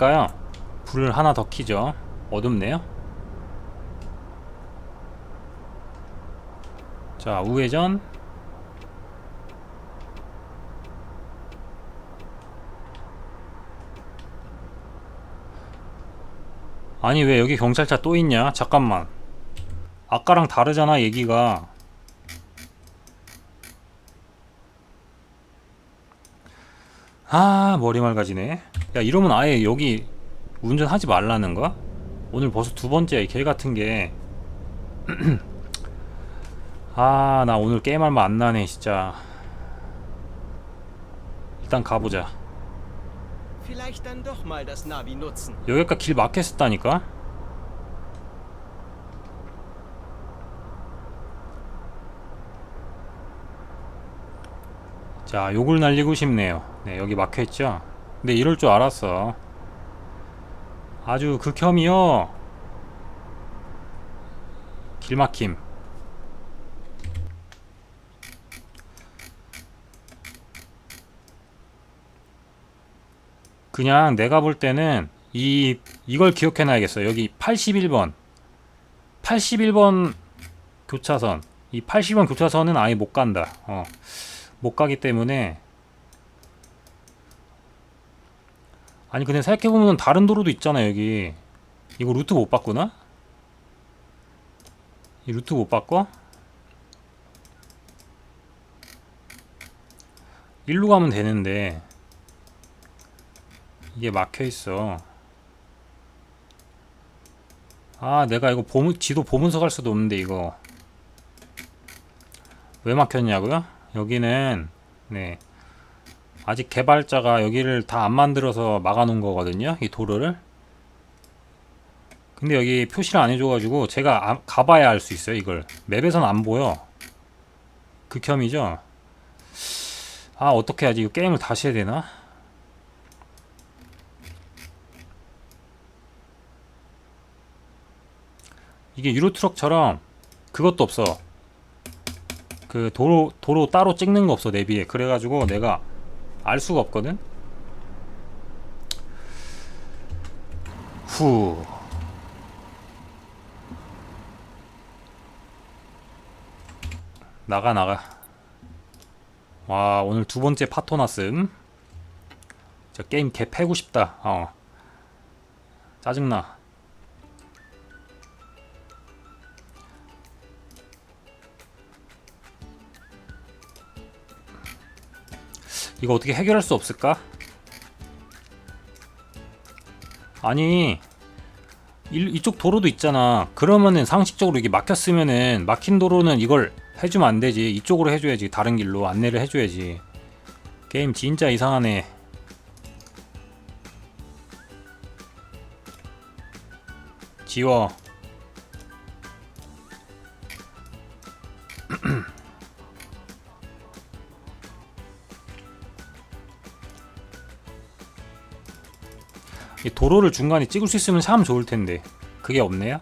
할까요? 불을 하나 더 키죠. 어둡네요. 자, 우회전. 아니, 왜 여기 경찰차 또 있냐? 잠깐만. 아까랑 다르잖아, 얘기가. 아, 머리 맑아지네. 야, 이러면 아예 여기 운전하지 말라는 거야? 오늘 벌써 두 번째 개 같은 게. 아, 나 오늘 게임할 만안 나네, 진짜. 일단 가보자. 여기가 길 막혔었다니까? 자, 욕을 날리고 싶네요. 네, 여기 막혀있죠? 근데 이럴 줄 알았어. 아주 극혐이요. 길 막힘. 그냥 내가 볼 때는 이 이걸 기억해 놔야겠어. 여기 81번. 81번 교차선. 이 80번 교차선은 아예 못 간다. 어. 못 가기 때문에 아니 근데 생각해 보면 다른 도로도 있잖아, 여기. 이거 루트 못 바꾸나? 이 루트 못 바꿔? 일로 가면 되는데 이게 막혀 있어. 아, 내가 이거 보문, 지도 보면서 갈 수도 없는데, 이거. 왜 막혔냐고요? 여기는, 네. 아직 개발자가 여기를 다 안 만들어서 막아놓은 거거든요. 이 도로를. 근데 여기 표시를 안 해줘가지고 제가 아- 가봐야 알 수 있어요, 이걸. 맵에선 안 보여. 극혐이죠? 아, 어떻게 하지? 이거 게임을 다시 해야 되나? 이게 유로트럭처럼 그것도 없어. 그 도로 도로 따로 찍는 거 없어 내비에. 그래가지고 내가 알 수가 없거든. 후. 나가 나가. 와 오늘 두 번째 파토 났음. 저 게임 개 패고 싶다. 어. 짜증나. 이거 어떻게 해결할 수 없을까? 아니 이, 이쪽 도로도 있잖아. 그러면은 상식적으로 이게 막혔으면은 막힌 도로는 이걸 해주면 안 되지. 이쪽으로 해줘야지. 다른 길로 안내를 해줘야지. 게임 진짜 이상하네. 지워 도로를 중간에 찍을 수 있으면 참 좋을 텐데 그게 없네요.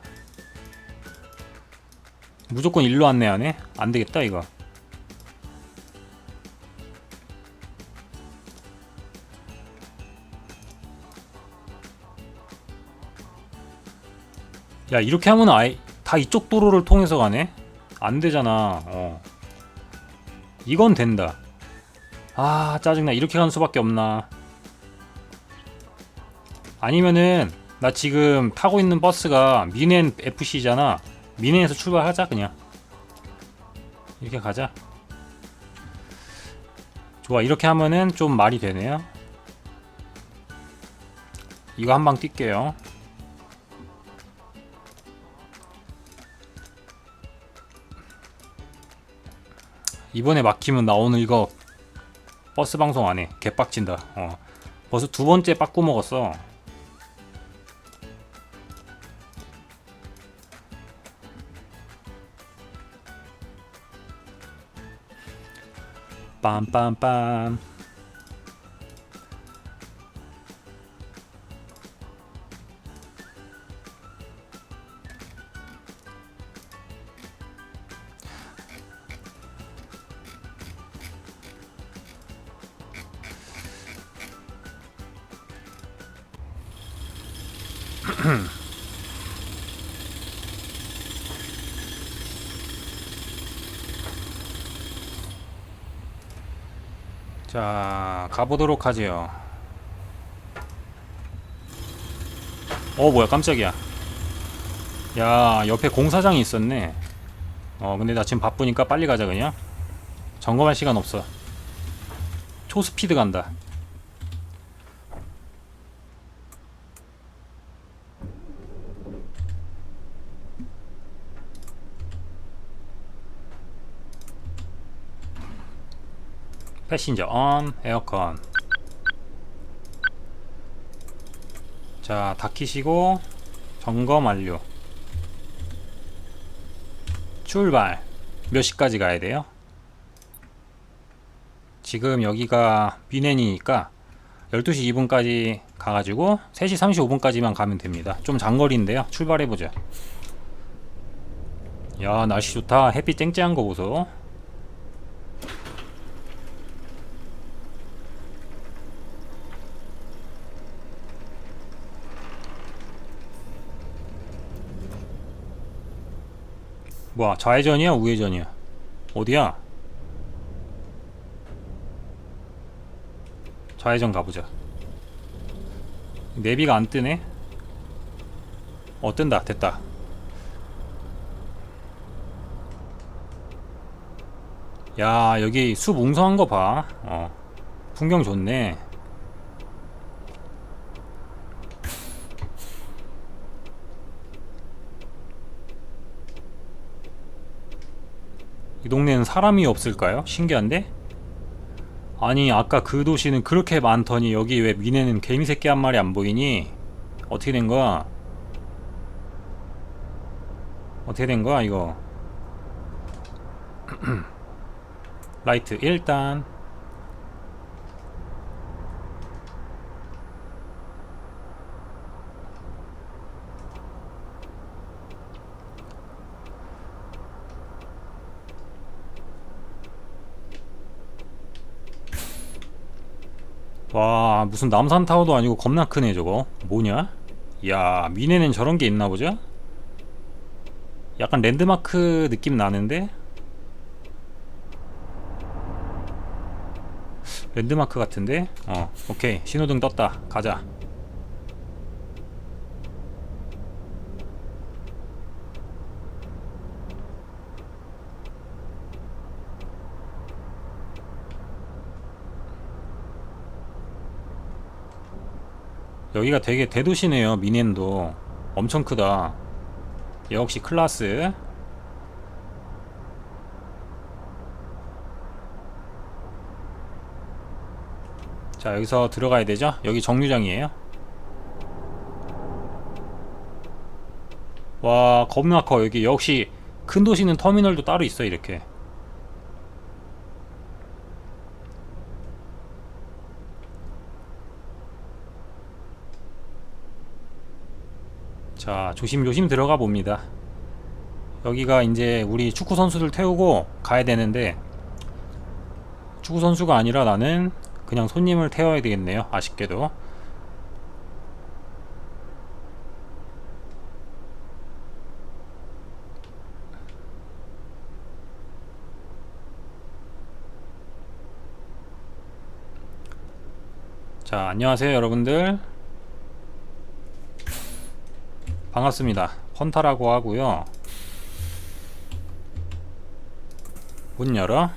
무조건 일로 안내하네. 안 되겠다 이거. 야 이렇게 하면 아예 다 이쪽 도로를 통해서 가네. 안 되잖아. 어. 이건 된다. 아 짜증나. 이렇게 가는 수밖에 없나. 아니면은 나 지금 타고 있는 버스가 미넨 FC잖아. 미넨에서 출발하자 그냥. 이렇게 가자. 좋아 이렇게 하면은 좀 말이 되네요. 이거 한 방 뛸게요. 이번에 막히면 나 오늘 이거 버스 방송 안 해. 개빡친다. 어. 벌써 두 번째 빠꾸 먹었어. Bam, bam, bam. 자, 가보도록 하지요. 어, 뭐야, 깜짝이야. 야, 옆에 공사장이 있었네. 어, 근데 나 지금 바쁘니까 빨리 가자, 그냥. 점검할 시간 없어. 초스피드 간다. 패신저 on, 에어컨. 자, 다 키시고 점검 완료. 출발. 몇 시까지 가야 돼요? 지금 여기가 미넨이니까 12시 2분까지 가가지고 3시 35분까지만 가면 됩니다. 좀 장거리인데요. 출발해보죠. 야, 날씨 좋다. 햇빛 쨍쨍한 거 보소. 뭐야 좌회전이야 우회전이야? 어디야? 좌회전 가보자. 내비가 안 뜨네? 어 뜬다. 됐다. 야 여기 숲 웅성한 거봐. 어 풍경 좋네 이 동네는 사람이 없을까요? 신기한데? 아니 아까 그 도시는 그렇게 많더니 여기 왜 미네는 개미 새끼 한 마리 안 보이니? 어떻게 된 거야? 어떻게 된 거야 이거? 라이트 일단 와 무슨 남산타워도 아니고 겁나 크네 저거 뭐냐? 야 미네는 저런 게 있나 보죠? 약간 랜드마크 느낌 나는데? 랜드마크 같은데? 어 오케이 신호등 떴다 가자 여기가 되게 대도시네요 미넨도. 엄청 크다. 역시 클라스. 자 여기서 들어가야 되죠? 여기 정류장이에요. 와 겁나 커. 여기 역시 큰 도시는 터미널도 따로 있어 이렇게 자 조심조심 들어가 봅니다. 여기가 이제 우리 축구 선수들 태우고 가야 되는데 축구 선수가 아니라 나는 그냥 손님을 태워야 되겠네요 아쉽게도. 자 안녕하세요 여러분들 반갑습니다. 헌타라고 하고요. 문 열어.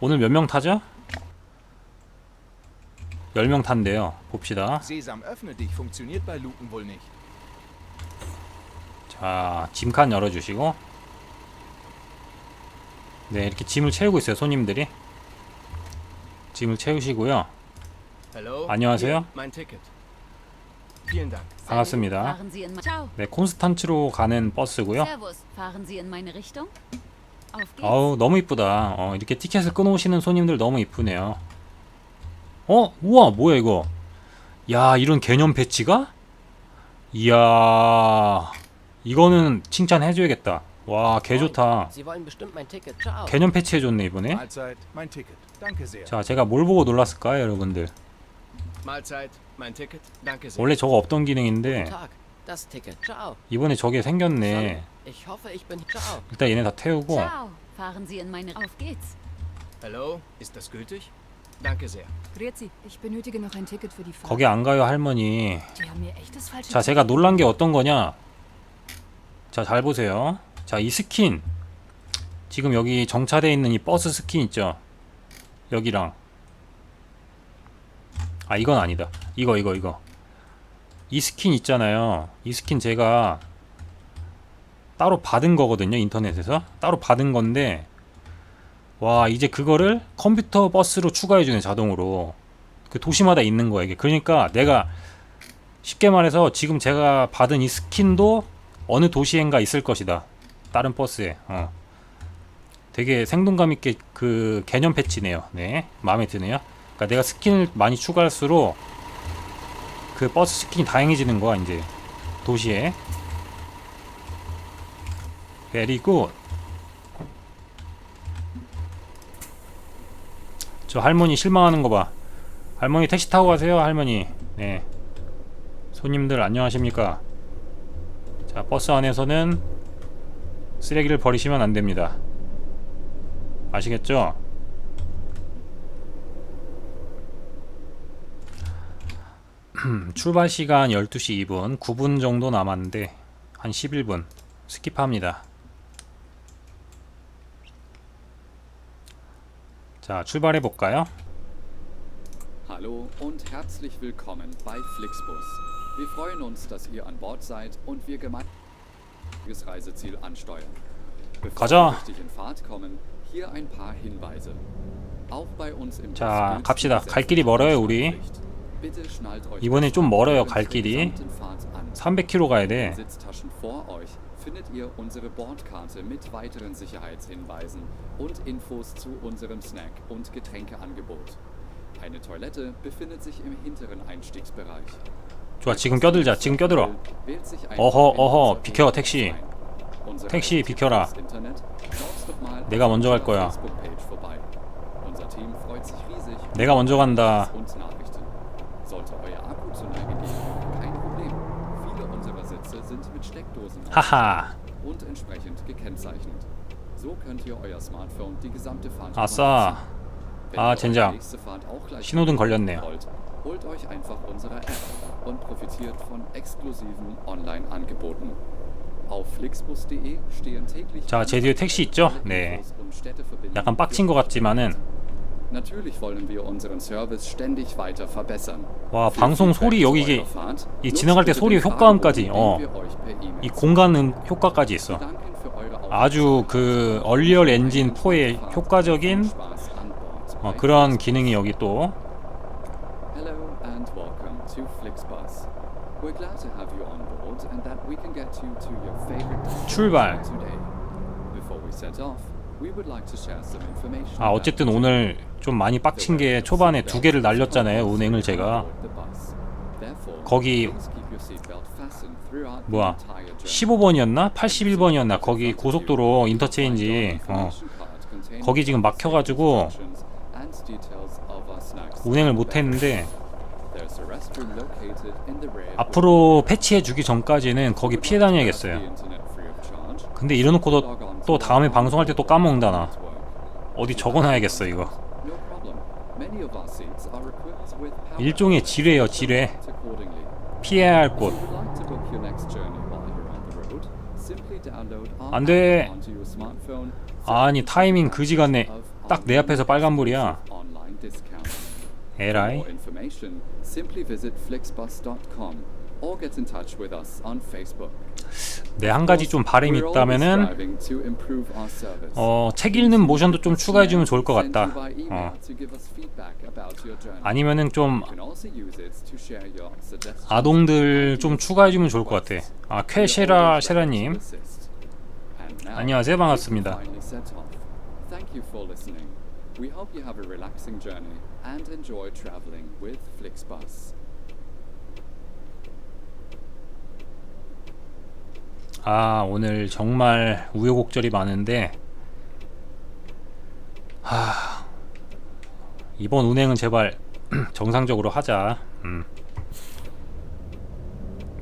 오늘 몇 명 타죠? 10명 탄대요. 봅시다. 자, 짐칸 열어 주시고. 네, 이렇게 짐을 채우고 있어요, 손님들이. 짐을 채우시고요. 안녕하세요. 반갑습니다. 네, 콘스탄츠로 가는 버스고요. 아우 너무 이쁘다. 어, 이렇게 티켓을 끊어오시는 손님들 너무 이쁘네요. 어, 우와, 뭐야 이거? 야, 이런 개념 배치가? 이야, 이거는 칭찬해줘야겠다. 와, 개 좋다. 개념 패치해줬네 이번에. 자 제가 뭘 보고 놀랐을까요 여러분들 Mahlzeit, mein Ticket. Danke sehr. 원래 저거 없던 기능인데 Tag, das Ticket. Ciao. 이번에 저게 생겼네 Ich hoffe, ich bin. Ciao. 일단 얘네 다 태우고 Ciao. Fahren Sie in meine... Auf geht's. Hallo, ist das gültig? Danke sehr. Grüezi, ich benötige noch ein Ticket für die Fahrt. 거기 안 가요 할머니 Die haben mir echt das falsche 자 제가 놀란 게 어떤 거냐 자 잘 보세요 자 이 스킨 지금 여기 정차돼 있는 이 버스 스킨 있죠 여기랑 아 이건 아니다 이거 이거 이거 이 스킨 있잖아요 이 스킨 제가 따로 받은 거거든요 인터넷에서 따로 받은 건데 와 이제 그거를 컴퓨터 버스로 추가해 주네 자동으로 그 도시마다 있는 거야 이게 그러니까 내가 쉽게 말해서 지금 제가 받은 이 스킨도 어느 도시엔가 있을 것이다. 다른 버스에. 어. 되게 생동감 있게 그 개념 패치네요. 네. 마음에 드네요. 그러니까 내가 스킨을 많이 추가할수록 그 버스 스킨이 다양해지는 거야, 이제. 도시에. 굿. 저 할머니 실망하는 거 봐. 할머니 택시 타고 가세요, 할머니. 네. 손님들 안녕하십니까? 자, 버스 안에서는 쓰레기를 버리시면 안 됩니다. 아시겠죠? 출발 시간 12시 2분, 9분 정도 남았는데 한 11분 스킵합니다. 자, 출발해 볼까요? Hallo und herzlich willkommen bei Flixbus. Wir freuen uns, dass ihr an Bord seid und wir gemeinsam das Reiseziel ansteuern. Bevor 가자. wir richtig in Fahrt kommen, hier ein paar Hinweise. Auch bei uns im 자, 갑시다. 갈 길이 멀어요, 우리. 이번에 좀 멀어요, 갈 길이. gesamten Fahrt an. 300km 가야 돼. findet ihr unsere Bordkarte mit weiteren Sicherheitshinweisen und Infos zu unserem Snack- und Getränkeangebot. Eine Toilette befindet sich im hinteren Einstiegsbereich. 좋아, 지금 껴들자. 지금 껴들어. 어허, 어허, 비켜, 택시. 택시, 비켜라. 내가 먼저 갈 거야. 내가 먼저 간다. Sollte euer Akku zu Neige gehen, kein Problem. Viele unserer Sitze sind mit Steckdosen 하하. und entsprechend gekennzeichnet. So könnt ihr euer Smartphone die gesamte Fahrt 아싸. Wenn 아, ihr eure 젠장. nächste Fahrt auch gleich 신호등 걸렸네요. wollt, holt euch einfach unsere App und profitiert von exklusiven Online-Angeboten. Auf flixbus.de stehen täglich 자, 제 뒤에 택시 있죠? 네. 약간 빡친 것 같지만은 Natürlich wollen wir unseren Service ständig weiter verbessern. 와, 방송 소리 여기 이게 이 지나갈 때 소리 효과음까지, Fragebogen, 어. den wir euch per E-Mail 이 공간 음 효과까지 있어. 아주 그 얼리얼 엔진 4의 효과적인 어, 그런 기능이 여기 또 출발. 아 어쨌든 오늘 좀 많이 빡친 게 초반에 두 개를 날렸잖아요 운행을 제가. 거기 뭐야? 15번이었나? 81번이었나? 거기 고속도로 인터체인지. 어. 거기 지금 막혀가지고 운행을 못했는데 앞으로 패치해주기 전까지는 거기 피해 다녀야겠어요 근데 이래놓고도 또 다음에 방송할 때 또 까먹는다 나. 어디 적어놔야겠어 이거. 일종의 지뢰예요 지뢰. 피해야 할 곳. 안 돼. 아니 타이밍 그지 같네 딱내 앞에서 빨간불이야. 에라이 Or get in touch with us on Facebook. 네 한 가지 좀 바람이 있다면은. 어 책 읽는 모션도 좀 추가해 주면 좋을 것 같다 어. 아니면은 좀 아동들 좀 추가해 주면 and 좋을 것 같아. 아 쾌쉐라 쉐라님. And now, 안녕하세요, 반갑습니다. Thank you for listening. We hope you have a relaxing journey and enjoy traveling with Flixbus. 아 오늘 정말 우여곡절이 많은데 하 이번 운행은 제발 정상적으로 하자. 음.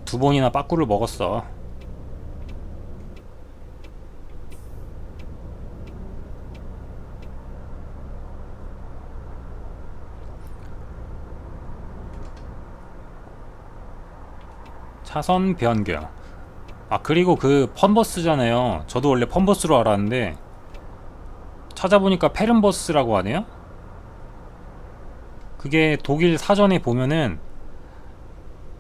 두 번이나 빠꾸를 먹었어. 차선 변경. 아 그리고 그 펀버스잖아요. 저도 원래 펀버스로 알았는데 찾아보니까 페른버스라고 하네요. 그게 독일 사전에 보면은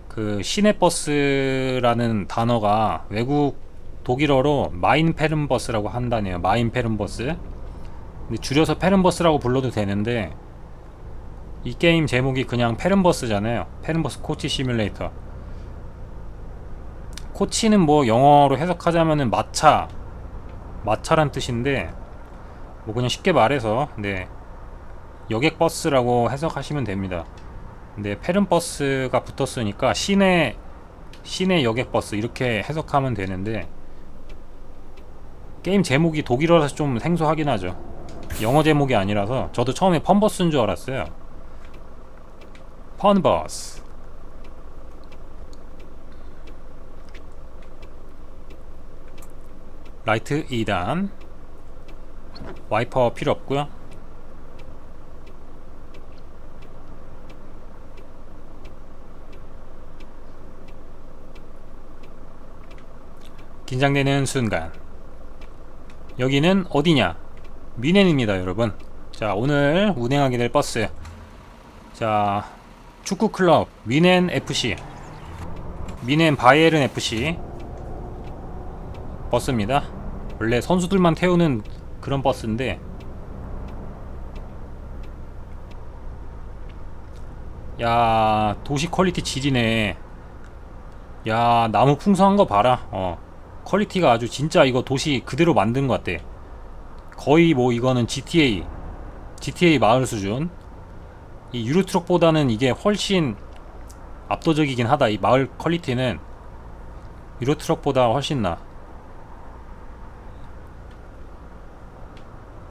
그 시내버스라는 단어가 외국 독일어로 마인페른버스라고 한다네요. 마인페른버스. 근데 줄여서 페른버스라고 불러도 되는데 이 게임 제목이 그냥 페른버스잖아요. 페른버스 코치 시뮬레이터. 코치는 뭐 영어로 해석하자면은 마차 마차란 뜻인데 뭐 그냥 쉽게 말해서 네 여객 버스라고 해석하시면 됩니다. 근데 페른 버스가 붙었으니까 시내 시내 여객 버스 이렇게 해석하면 되는데 게임 제목이 독일어라서 좀 생소하긴 하죠. 영어 제목이 아니라서 저도 처음에 펀버스인 줄 알았어요. 펀버스. 라이트 2단 와이퍼 필요 없고요. 긴장되는 순간. 여기는 어디냐? 미넨입니다 여러분. 자 오늘 운행하게 될 버스. 자 축구클럽 미넨 FC 미넨 바이에른 FC 버스입니다. 원래 선수들만 태우는 그런 버스인데. 야 도시 퀄리티 지리네. 야 나무 풍성한 거 봐라. 어 퀄리티가 아주 진짜 이거 도시 그대로 만든 것 같아. 거의 뭐 이거는 GTA GTA 마을 수준. 이 유로트럭보다는 이게 훨씬 압도적이긴 하다 이 마을 퀄리티는. 유로트럭보다 훨씬 나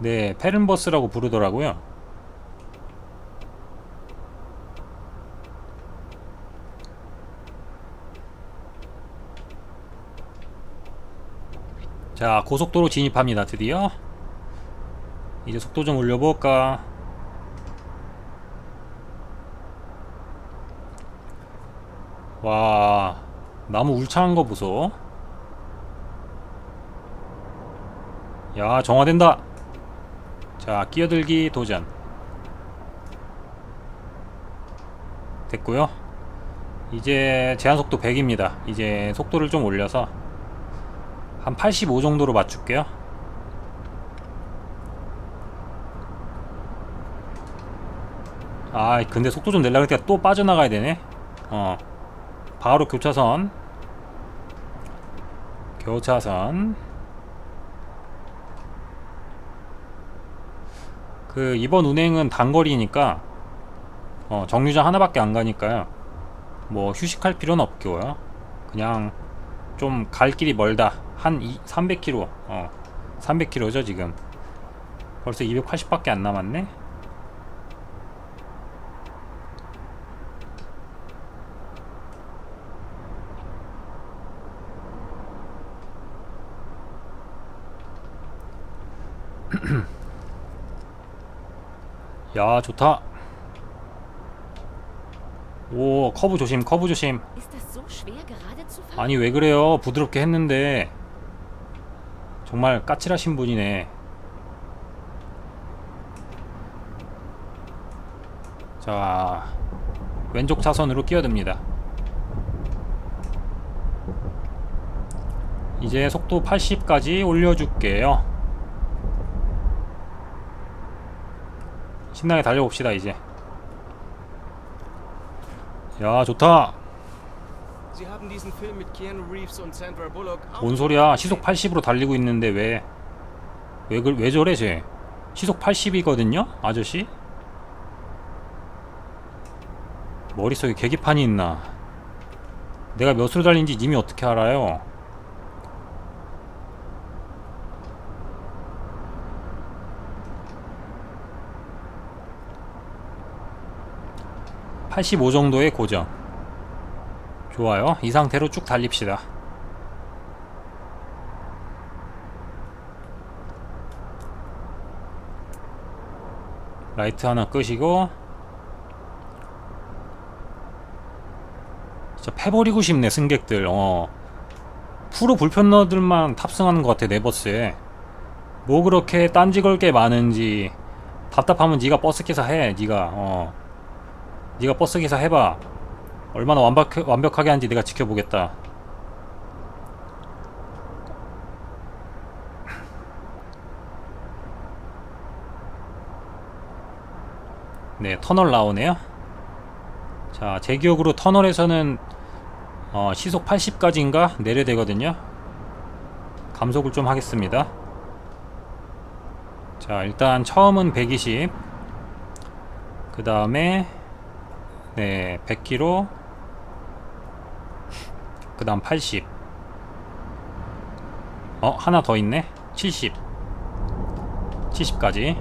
네, 페른버스라고 부르더라고요. 자, 고속도로 진입합니다. 드디어. 이제 속도 좀 올려볼까? 와, 나무 울창한 거 보소. 야, 정화된다. 자, 끼어들기 도전. 됐고요. 이제 제한 속도 100입니다. 이제 속도를 좀 올려서 한 85 정도로 맞출게요. 아, 근데 속도 좀 내려고 했다가 또 빠져나가야 되네. 어. 바로 교차선. 교차선. 그 이번 운행은 단거리니까 어, 정류장 하나밖에 안 가니까요. 뭐 휴식할 필요는 없고요. 그냥 좀 갈 길이 멀다. 한 2, 300km. 어. 300km죠, 지금. 벌써 280밖에 안 남았네. 야, 좋다. 오, 커브 조심, 커브 조심. 아니 왜 그래요? 부드럽게 했는데 정말 까칠하신 분이네. 자 왼쪽 차선으로 끼어듭니다. 이제 속도 80까지 올려줄게요. 신나게 달려봅시다 이제. 야 좋다. 뭔 소리야? 시속 80으로 달리고 있는데 왜? 왜, 그, 왜 저래, 쟤? 시속 80이거든요? 아저씨? 머릿속에 계기판이 있나? 내가 몇으로 달린지 님이 어떻게 알아요? 85 정도의 고정. 좋아요. 이 상태로 쭉 달립시다. 라이트 하나 끄시고 진짜 패버리고 싶네 승객들 어 프로 불편러들만 탑승하는 것 같아 네버스에 뭐 그렇게 딴지 걸 게 많은지 답답하면 네가 버스 기사 해 네가 어 네가 버스 기사 해봐. 얼마나 완벽 완벽하게 하는지 내가 지켜보겠다. 네 터널 나오네요. 자 제 기억으로 터널에서는 어, 시속 80까지인가 내려되거든요. 감속을 좀 하겠습니다. 자 일단 처음은 120 그 다음에 네 100km 그 다음 80 어? 하나 더 있네? 70 70까지.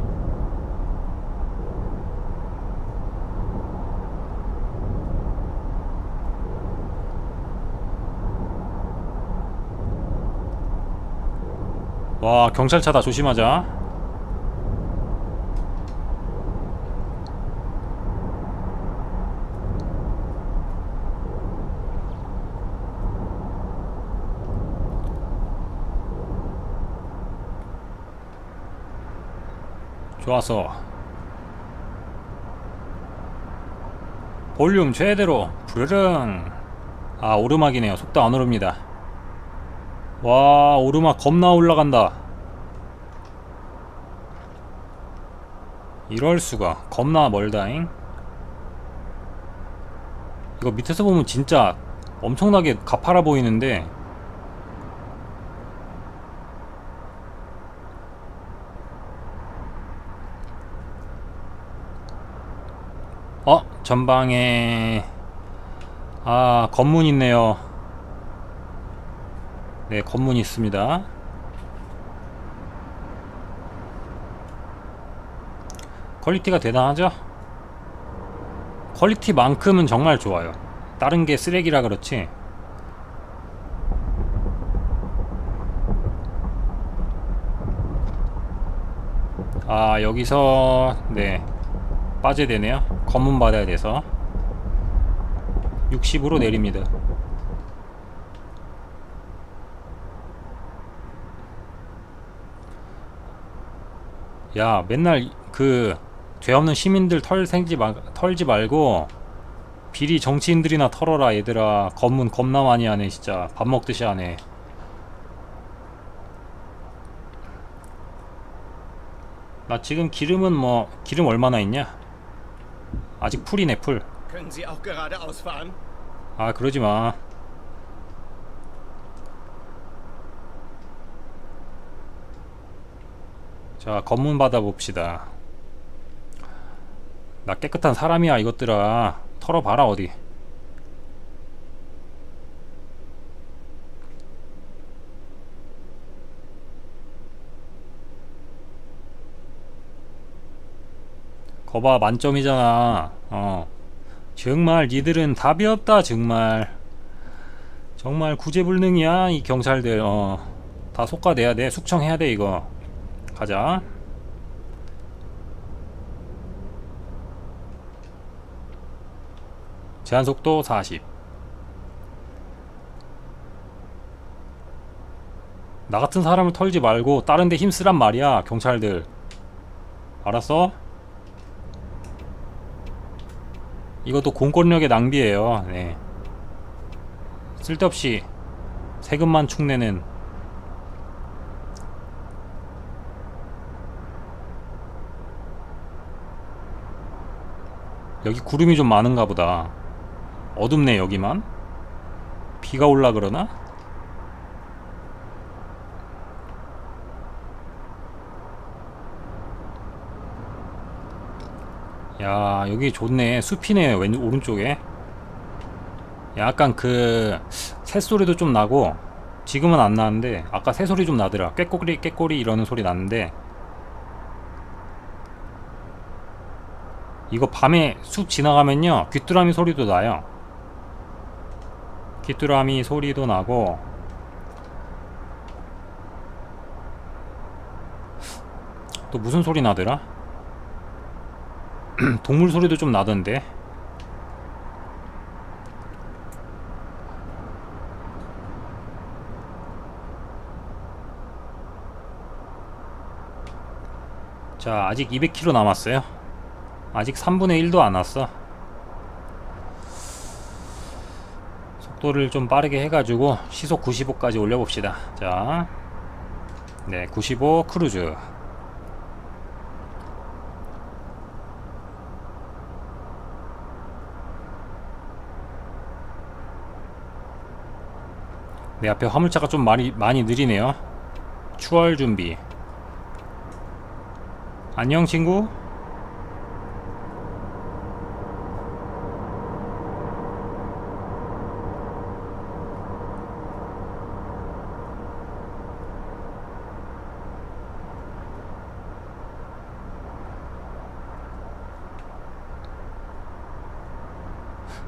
와 경찰차다 조심하자 좋았어 볼륨 최대로 부르릉. 아 오르막이네요. 속도 안 오릅니다. 와 오르막 겁나 올라간다. 이럴수가. 겁나 멀다잉. 이거 밑에서 보면 진짜 엄청나게 가파라 보이는데 어 전방에 아 건문 있네요 네, 건문이 있습니다. 퀄리티가 대단하죠? 퀄리티만큼은 정말 좋아요. 다른 게 쓰레기라 그렇지. 아, 여기서, 네. 빠져야 되네요. 검문 받아야 돼서. 60으로 내립니다. 야 맨날 그 죄 없는 시민들 털 생지 마, 털지 말고 비리 정치인들이나 털어라 얘들아 검문 겁나 많이 하네 진짜 밥 먹듯이 하네 나 지금 기름은 뭐 기름 얼마나 있냐 아직 풀이네 풀? 아 그러지 마. 자 검문 받아 봅시다. 나 깨끗한 사람이야 이것들아. 털어봐라 어디. 거봐 만점이잖아. 어. 정말 니들은 답이 없다 정말. 정말 구제불능이야 이 경찰들. 어 다 속가내야 돼. 숙청해야 돼 이거. 가자. 제한속도 40 나같은 사람을 털지 말고 다른 데 힘쓰란 말이야 경찰들. 알았어? 이것도 공권력의 낭비예요. 네. 쓸데없이 세금만 축내는 여기 구름이 좀 많은가 보다. 어둡네 여기만. 비가 올라 그러나? 야 여기 좋네. 숲이네 왼 오른쪽에. 약간 그 새소리도 좀 나고 지금은 안 나는데 아까 새소리 좀 나더라. 꾀꼬리 꾀꼬리 이러는 소리 났는데 이거 밤에 숲 지나가면요 귀뚜라미 소리도 나요. 귀뚜라미 소리도 나고 또 무슨 소리 나더라? 동물 소리도 좀 나던데. 자 아직 200km 남았어요. 아직 3분의 1도 안 왔어. 속도를 좀 빠르게 해가지고 시속 95까지 올려봅시다. 자 네, 95 크루즈 내 앞에 화물차가 좀 많이, 많이 느리네요. 추월 준비. 안녕 친구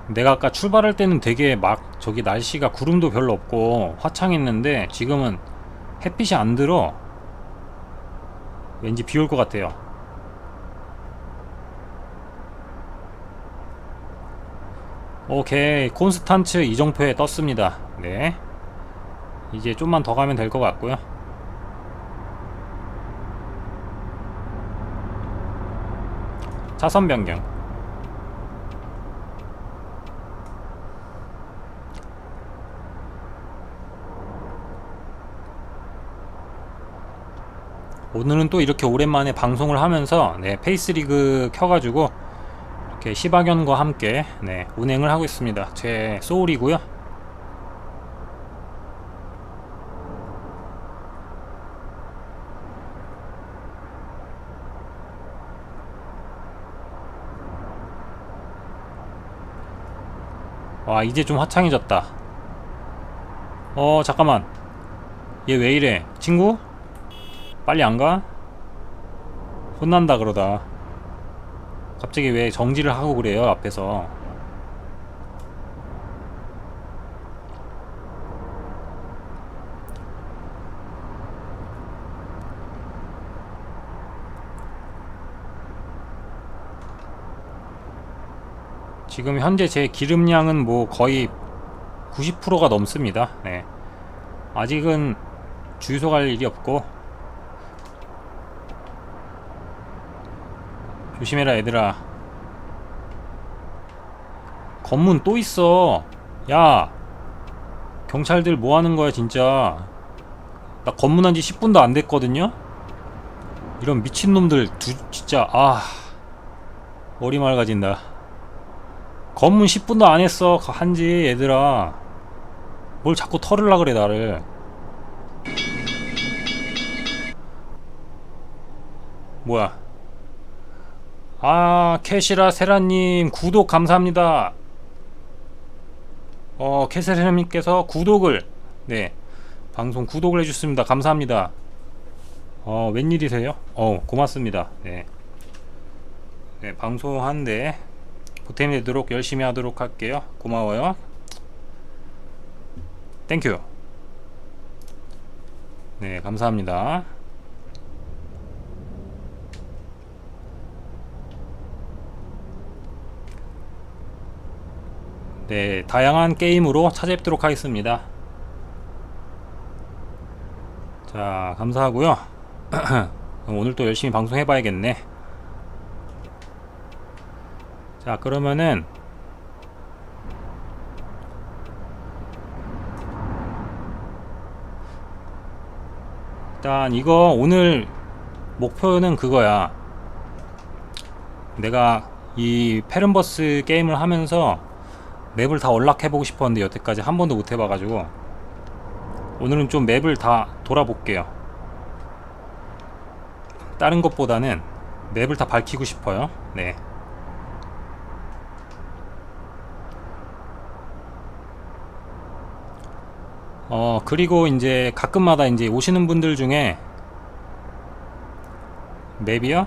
내가 아까 출발할 때는 되게 막 저기 날씨가 구름도 별로 없고 화창했는데 지금은 햇빛이 안 들어. 왠지 비 올 것 같아요. 오케이. 콘스탄츠 이정표에 떴습니다. 네. 이제 좀만 더 가면 될 것 같고요. 차선 변경 오늘은 또 이렇게 오랜만에 방송을 하면서 네, 페이스리그 켜가지고 이렇게 시바견과 함께 네, 운행을 하고 있습니다. 제 소울이고요. 와 이제 좀 화창해졌다. 어 잠깐만 얘 왜 이래 친구? 빨리 안 가? 혼난다 그러다. 갑자기 왜 정지를 하고 그래요, 앞에서. 지금 현재 제 기름량은 뭐 거의 90%가 넘습니다. 네. 아직은 주유소 갈 일이 없고 조심해라 얘들아. 검문 또 있어. 야 경찰들 뭐하는 거야 진짜? 나 검문한 지 10분도 안 됐거든요? 이런 미친놈들 두 진짜 아 머리 맑아진다. 검문 10분도 안 했어 한지 얘들아. 뭘 자꾸 털으려 그래 나를. 뭐야 아, 캐시라 세라님 구독 감사합니다. 어, 캐세라님께서 구독을 네 방송 구독을 해주셨습니다. 감사합니다. 어, 웬일이세요? 어, 고맙습니다. 네, 네 방송하는데 보탬이 되도록 열심히 하도록 할게요. 고마워요. 땡큐. 네, 감사합니다. 네, 다양한 게임으로 찾아뵙도록 하겠습니다. 자, 감사하고요. 오늘 또 열심히 방송해 봐야겠네. 자, 그러면은 일단 이거 오늘 목표는 그거야. 내가 이 페른버스 게임을 하면서 맵을 다 언락해보고 싶었는데 여태까지 한 번도 못 해봐가지고 오늘은 좀 맵을 다 돌아볼게요. 다른 것보다는 맵을 다 밝히고 싶어요. 네. 어, 그리고 이제 가끔마다 이제 오시는 분들 중에 맵이요?